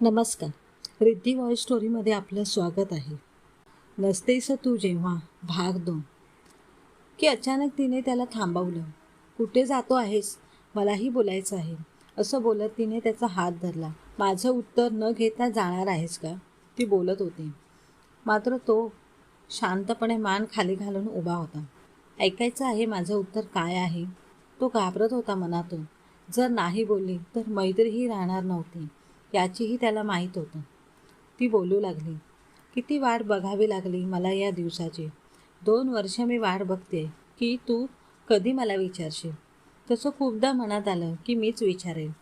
नमस्कार. रिद्धी वॉइस स्टोरीमध्ये आपलं स्वागत आहे. नसतेस तू जेव्हा भाग दोन. की अचानक तिने त्याला थांबवलं. कुठे जातो आहेस? मलाही बोलायचं आहे. असं बोलत तिने त्याचा हात धरला. माझं उत्तर न घेता जाणार आहेस का? ती बोलत होती. मात्र तो शांतपणे मान खाली घालून उभा होता. ऐकायचं आहे माझं उत्तर काय आहे? तो घाबरत होता मनातून. जर नाही बोलली तर मैत्रीही राहणार नव्हती. याचीही त्याला माहीत होतं. ती बोलू लागली किती वाट बघावी लागली मला या दिवसाची. दोन वर्ष मी वाट बघते की तू कधी मला विचारशील? तसं खूपदा मनात आलं की मीच विचारेन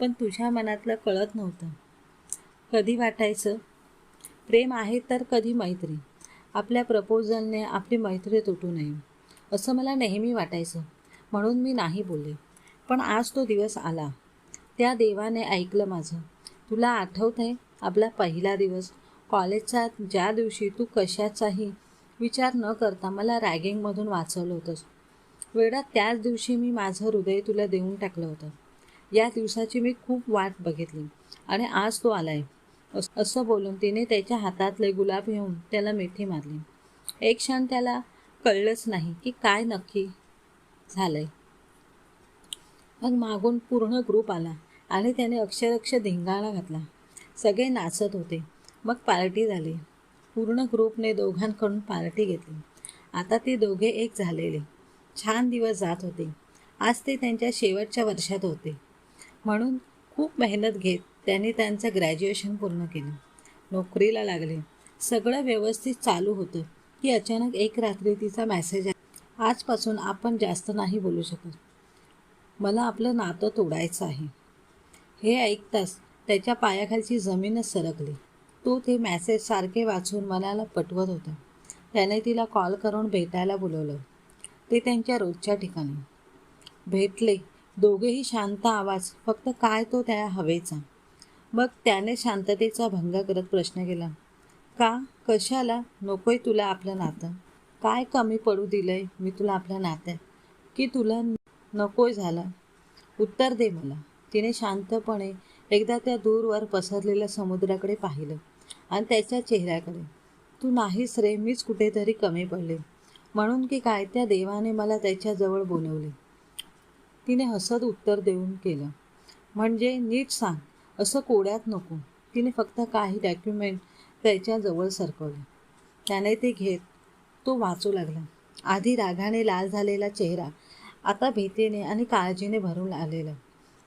पण तुझ्या मनातलं कळत नव्हतं. कधी वाटायचं? प्रेम आहे तर कधी मैत्री. आपल्या प्रपोजलने आपली मैत्री तुटू नये असं मला नेहमी वाटायचं. म्हणून मी नाही बोलले. पण आज तो दिवस आला. त्या देवाने ऐकलं माझं. तुला आठवत आहे आपला पहिला दिवस. कॉलेजचा ज्या दिवशी तू कशाचाही विचार न करता मला रॅगिंगमधून वाचवलं होतंस. वेळात त्याच दिवशी मी माझं हृदय तुला देऊन टाकलं होतं. या दिवसाची मी खूप वाट बघितली आणि आज तो आलाय. आहे असं बोलून तिने त्याच्या हातातले गुलाब घेऊन त्याला मिठी मारली. एक क्षण त्याला कळलंच नाही की काय नक्की झालंय. मग मागून पूर्ण ग्रुप आला. आणि त्याने अक्षरक्ष धिंगाणा घातला. सगळे नाचत होते. मग पार्टी झाली. पूर्ण ग्रुपने दोघांकडून पार्टी घेतली. आता ते दोघे एक झालेले. छान दिवस जात होते. आज ते त्यांच्या शेवटच्या वर्षात होते. म्हणून खूप मेहनत घेत त्यांनी त्यांचं ग्रॅज्युएशन पूर्ण केलं. नोकरीला लागले. सगळं व्यवस्थित चालू होतं की अचानक एक रात्री तिचा मेसेज आजपासून आपण जास्त नाही बोलू शकत. मला आपलं नातं तोडायचं आहे. हे ऐकताच त्याच्या पायाखालची जमीनच सरकली. तो ते मॅसेज सारखे वाचून मनाला पटवत होता. त्याने तिला कॉल करून भेटायला बोलवलं. ते त्यांच्या रोजच्या ठिकाणी. भेटले. दोघेही शांत आवाज. फक्त काय तो त्या हवेचा. मग त्याने शांततेचा भंग करत प्रश्न केला. का? कशाला? नकोय तुला आपलं नातं. काय कमी पडू दिलंय मी तुला आपल्या नात्यात? की तुला नकोय झाला? उत्तर दे मला. तिने शांतपणे एकदा त्या दूरवर पसरलेल्या समुद्राकडे पाहिलं आणि त्याच्या चेहऱ्याकडे. तू नाहीस रे मीच कुठेतरी कमी पडले. म्हणून की काय त्या देवाने मला त्याच्याजवळ बोलवले. तिने हसत उत्तर देऊन केलं. म्हणजे नीट सांग असं कोड्यात नको. तिने फक्त काही डॉक्युमेंट त्याच्याजवळ सरकवले. त्याने ते घेत तो वाचू लागला. आधी रागाने लाल झालेला चेहरा आता भीतीने आणि काळजीने भरून आलेला.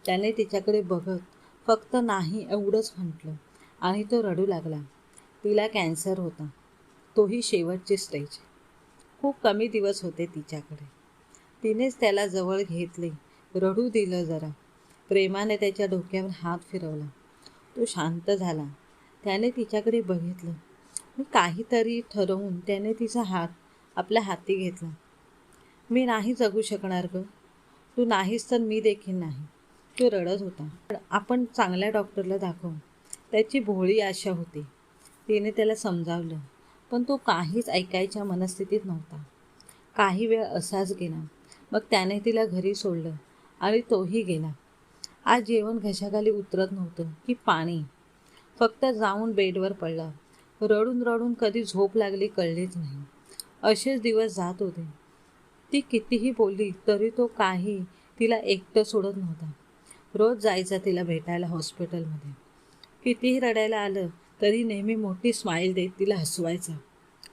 त्याने तिच्याकडे बघत फक्त नाही एवढंच म्हटलं. आणि तो रडू लागला. तिला कॅन्सर होता. तोही शेवटची स्टेज खूप कमी दिवस होते तिच्याकडे. तिनेच त्याला जवळ घेतले. रडू दिलं जरा. प्रेमाने त्याच्या डोक्यावर हात फिरवला. तो शांत झाला. त्याने तिच्याकडे बघितलं. मी काहीतरी ठरवून त्याने तिचा हात आपल्या हाती घेतला. मी नाही जगू शकणार ग. तू नाहीस तर मी देखील नाही. तो रडत होता. पण आपण चांगल्या डॉक्टरला दाखवू त्याची भोळी आशा होती. तिने त्याला समजावलं पण तो काहीच ऐकायच्या मनस्थितीत नव्हता. काही वेळ असाच गेला. मग त्याने तिला घरी सोडलं आणि तोही गेला. आज जेवण घशाखाली उतरत नव्हतं की पाणी. फक्त जाऊन बेडवर पडला. रडून रडून कधी झोप लागली कळलीच नाही. असेच दिवस जात होते. ती कितीही बोलली तरी तो काही तिला एकटं सोडत नव्हता. रोज जायचा तिला भेटायला हॉस्पिटलमध्ये. कितीही रडायला आलं तरी नेहमी मोठी स्माईल देत तिला हसवायचा.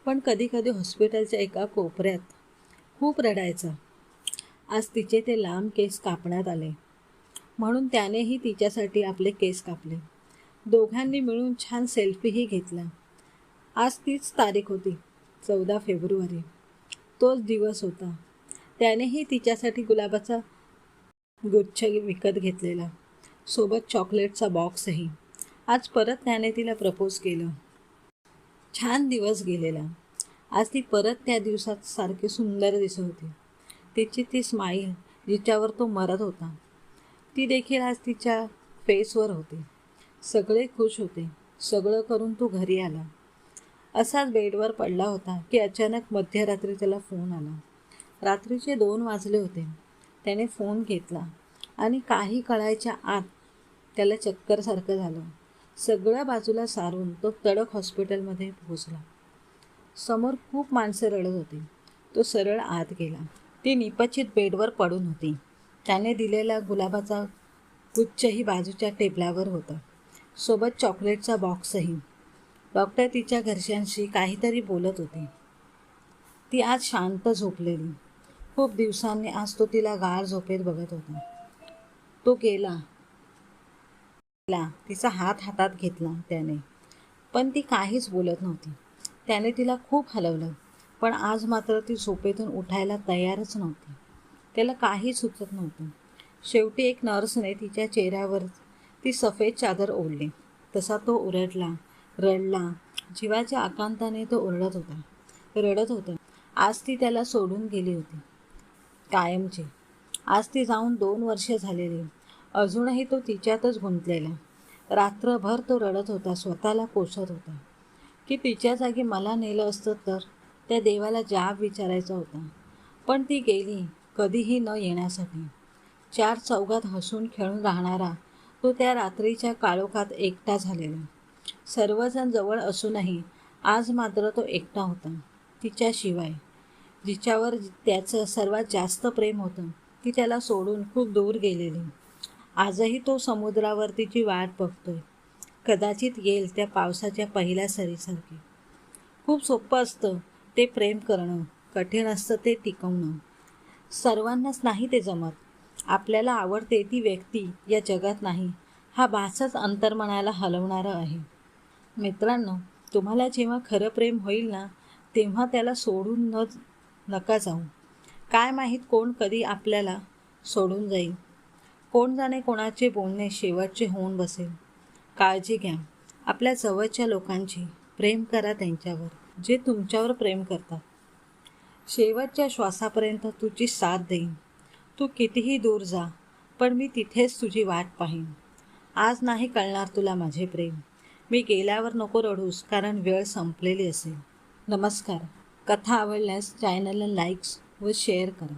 पण कधी कधी हॉस्पिटलच्या एका कोपऱ्यात खूप रडायचा. आज तिचे ते लांब केस कापण्यात आले. म्हणून त्यानेही तिच्यासाठी आपले केस कापले. दोघांनी मिळून छान सेल्फीही घेतला. आज तीच तारीख होती चौदा फेब्रुवारी. तोच दिवस होता. त्यानेही तिच्यासाठी गुलाबाचा गुच्छ विकत घेतलेला. सोबत चॉकलेटचा बॉक्सही. आज परत त्याने तिला प्रपोज केलं. छान दिवस गेलेला. आज ती परत त्या दिवसात सारखी सुंदर दिसत होती तिची ती स्माईल जिच्यावर तो मरत होता. ती देखील आज तिच्या फेसवर होती. सगळे खुश होते. सगळं करून तो घरी आला. असाच बेडवर पडला होता की अचानक मध्यरात्री त्याला फोन आला. रात्रीचे दोन वाजले होते. त्याने फोन घेतला आणि काही कळायच्या आत त्याला चक्करसारखं झालं. सगळ्या बाजूला सारून तो तडक हॉस्पिटलमध्ये पोहोचला. समोर खूप माणसं रडत होती. तो सरळ आत गेला. ती निपचित बेडवर पडून होती. त्याने दिलेला गुलाबाचा गुच्छही बाजूच्या टेबलावर होता. सोबत चॉकलेटचा बॉक्सही. डॉक्टर तिच्या घरच्यांशी काहीतरी बोलत होते. ती आज शांत झोपलेली. खूप दिवसांनी आज तो तिला गार झोपेत बघत होता. तो गेला. गेला. तिचा हात हातात घेतला त्याने. पण ती काहीच बोलत नव्हती. त्याने तिला खूप हलवलं. पण आज मात्र ती झोपेतून उठायला तयारच नव्हती. त्याला काहीच सुचत नव्हतं. शेवटी एक नर्सने तिच्या चेहऱ्यावर ती सफेद चादर ओढली. तसा तो उरडला रडला. जीवाच्या आकांताने तो ओरडत होता. रडत होता. आज ती त्याला सोडून गेली होती. कायमची. आज ती जाऊन दोन वर्षे झालेली. अजूनही तो तिच्यातच गुंतलेला. रात्रभर तो रडत होता स्वतःला कोसत होता. की तिच्या जागी मला नेलं असतं तर? त्या देवाला जाब विचारायचा होता. पण ती गेली कधीही न येण्यासाठी. चार चौघात हसून खेळून राहणारा तो त्या रात्रीच्या काळोखात एकटा झालेला. सर्वजण जवळ असूनही आज मात्र तो एकटा होता तिच्याशिवाय. जिच्यावर त्याचं सर्वात जास्त प्रेम होतं ती त्याला सोडून खूप दूर गेलेली. आजही तो समुद्रावर तिची वाट बघतोय. कदाचित येईल त्या पावसाच्या पहिल्या सरीसारखी. खूप सोपं असतं ते प्रेम करणं कठीण असतं ते टिकवणं. सर्वांनाच नाही ते जमत. आपल्याला आवडते ती व्यक्ती या जगात नाही हा भासच अंतर्मनाला हलवणारा आहे. मित्रांनो तुम्हाला जेव्हा खरं प्रेम होईल ना तेव्हा त्याला सोडून न नका जाऊ. काय माहीत कोण कधी आपल्याला सोडून जाईल. कोण जाणे कोणाचे बोलणे शेवटचे होऊन बसेल. काळजी घ्या. आपल्या जवळच्या लोकांची प्रेम करा त्यांच्यावर जे तुमच्यावर प्रेम करतात. शेवटच्या श्वासापर्यंत तुझी साथ देईन. तू कितीही दूर जा पण मी तिथेच तुझी वाट पाहीन. आज नाही कळणार तुला माझे प्रेम. मी गेल्यावर नको रडूस कारण वेळ संपलेली असेल. नमस्कार. कथा आवडल्यास चॅनलला लाईक्स व शेअर करा.